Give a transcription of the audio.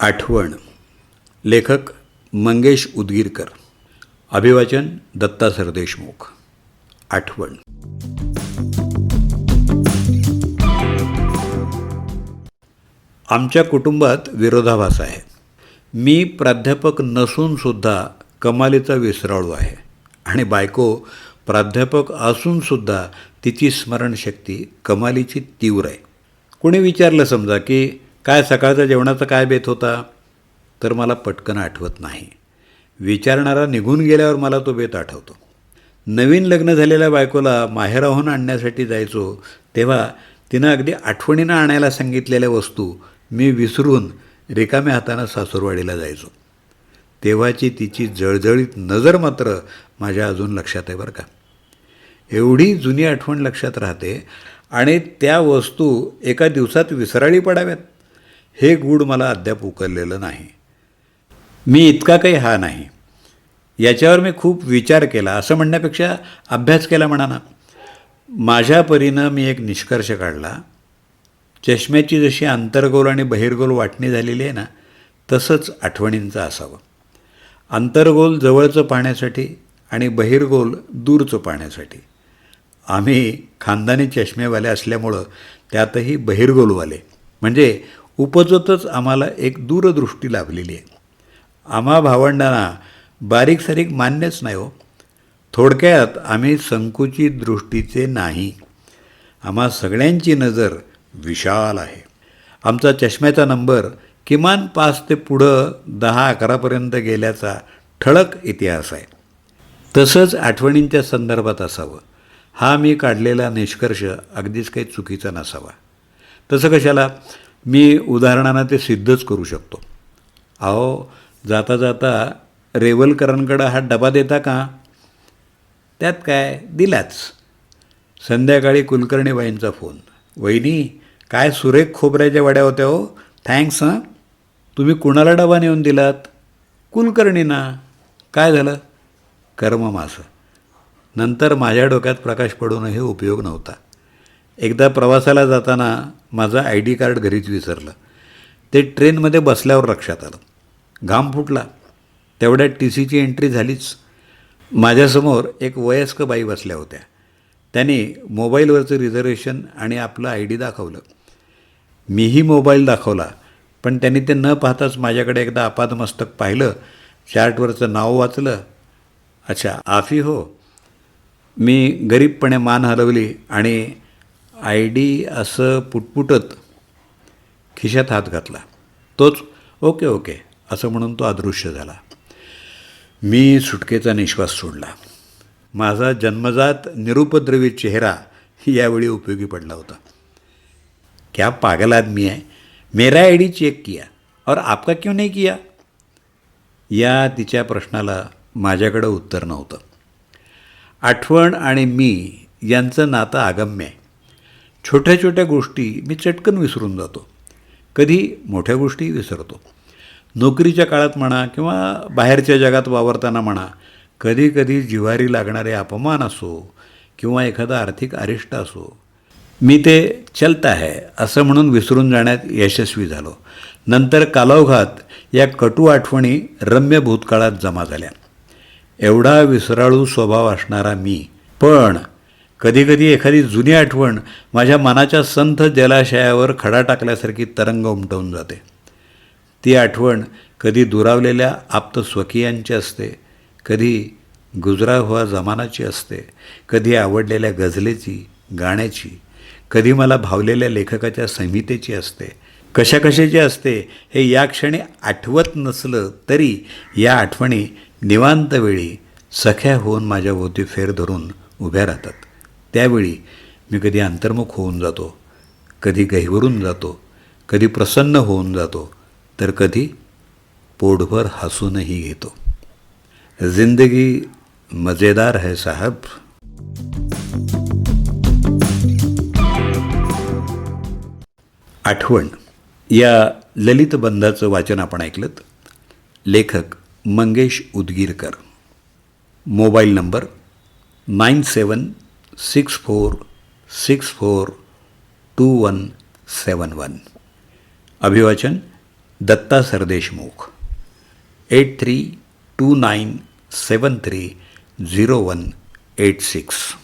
आठवण. लेखक मंगेश उदगीरकर. अभिवाचन दत्ता सरदेशमुख. आठवण. आमच्या कुटुंबात विरोधाभास आहे. मी प्राध्यापक नसूनसुद्धा कमालीचा विसराळू आहे. आणि बायको प्राध्यापक असूनसुद्धा तिची स्मरणशक्ती कमालीची तीव्र आहे. कुणी विचारलं समजा की काय सकाळचा जेवणाचा काय बेत होता? तर मला पटकन आठवत नाही. विचारणारा निघून गेल्यावर मला तो बेत आठवतो. नवीन लग्न झालेल्या बायकोला माहेराहून आणण्यासाठी जायचो तेव्हा तिनं अगदी आठवणीनं आणायला सांगितलेल्या वस्तू मी विसरून रिकाम्या हातानं सासूरवाडीला जायचो. तेव्हाची तिची जळजळीत नजर मात्र माझ्या अजून लक्षात आहे बरं का. एवढी जुनी आठवण लक्षात राहते आणि त्या वस्तू एका दिवसात विसराळी पडाव्यात. हे गूढ मला अद्याप उकललेलं नाही. मी इतका काही हा नाही. याच्यावर मी खूप विचार केला. असं म्हणण्यापेक्षा अभ्यास केला म्हणा ना माझ्या परीनं मी एक निष्कर्ष काढला. चष्म्याची जशी आंतरगोल आणि बहिर्गोल वाटणी झालेली आहे ना तसंच आठवणींचं असावं. आंतरगोल जवळचं पाहण्यासाठी आणि बहिर्गोल दूरचं पाहण्यासाठी. आम्ही खानदानी चष्मेवाले असल्यामुळं त्यातही बहिर्गोलवाले. म्हणजे उपजतच आम्हाला एक दूरदृष्टी लाभलेली आहे. आम्हा भावंडांना बारीक सारीक मान्यच नाही हो. थोडक्यात आम्ही संकुचित दृष्टीचे नाही. आम्हा सगळ्यांची नजर विशाल आहे. आमचा चष्म्याचा नंबर किमान पाच ते पुढं दहा अकरापर्यंत गेल्याचा ठळक इतिहास आहे. तसंच आठवणींच्या संदर्भात असावं. हा मी काढलेला निष्कर्ष अगदीच काही चुकीचा नसावा. तसं कशाला? मी उदाहरणानं ते सिद्धच करू शकतो. अहो जाता जाता रेवलकरांकडं हा डबा देता का? त्यात काय? दिलाच. संध्याकाळी कुलकर्णीबाईंचा फोन. वहिनी काय सुरेख खोबऱ्याच्या वड्या होत्या हो? थँक्स हां? तुम्ही कुणाला डबा नेऊन दिलात? कुलकर्णींना. काय झालं? कर्म मासं. नंतर माझ्या डोक्यात प्रकाश पडूनही उपयोग नव्हता. एकदा प्रवासाला जाताना माझं आय डी कार्ड घरीच विसरलं. ते ट्रेनमध्ये बसल्यावर लक्षात आलं. घाम फुटला. तेवढ्यात टी सीची एंट्री झालीच. माझ्यासमोर एक वयस्क बाई बसल्या होत्या. त्यांनी मोबाईलवरचं रिझर्वेशन आणि आपलं आय डी दाखवलं. मीही मोबाईल दाखवला पण त्यांनी ते न पाहताच माझ्याकडे एकदा आपादमस्तक पाहिलं. चार्टवरचं नाव वाचलं. अच्छा आफी हो. मी गरीबपणे मान हलवली आणि आय डी असं पुटपुटत खिशात हात घातला. तोच ओके ओके असं म्हणून तो अदृश्य झाला. मी सुटकेचा निश्वास सोडला. माझा जन्मजात निरुपद्रवी चेहरा यावेळी उपयोगी पडला होता. क्या पागल आदमी है? मेरा आय डी चेक किया. और आपका क्यों नाही किया? या तिच्या प्रश्नाला माझ्याकडं उत्तर नव्हतं. आठवण आणि मी यांचं नातं आगम्य आहे. छोट्या छोट्या गोष्टी मी चटकन विसरून जातो. कधी मोठ्या गोष्टी विसरतो. नोकरीच्या काळात म्हणा किंवा बाहेरच्या जगात वावरताना म्हणा कधी कधी जिव्हारी लागणारे अपमान असो किंवा एखादा आर्थिक अरिष्ट असो मी ते चलता है असं म्हणून विसरून जाण्यात यशस्वी झालो. नंतर कालौघात या कटू आठवणी रम्य भूतकाळात जमा झाल्या. एवढा विसराळू स्वभाव असणारा मी पण कधीकधी एखादी जुनी आठवण माझ्या मनाच्या संथ जलाशयावर खडा टाकल्यासारखी तरंग उमटवून जाते. ती आठवण कधी दुरावलेल्या आप्त स्वकीयांची असते कधी गुजरा हुआ जमानाची असते कधी आवडलेल्या गझलेची गाण्याची कधी मला भावलेल्या लेखकाच्या संहितेची असते. कशा कशाची असते हे या क्षणी आठवत नसलं तरी या आठवणी निवांत वेळी सख्या होऊन माझ्याभोवती फेर धरून उभ्या राहतात. त्यावेळी मी कधी अंतर्मुख होऊन जातो कधी गहिवरून जातो कधी प्रसन्न होऊन जातो तर कधी पोटभर हसूनही घेतो. जिंदगी मजेदार है साहब. आठवण. या ललित बंधाचं वाचन आपण ऐकलं लेखक Mangesh Udgirkar. Mobile number nine seven six four six four two one seven one. अभिवाचन Datta Sardeshmukh. Eight three two nine seven three zero one eight six.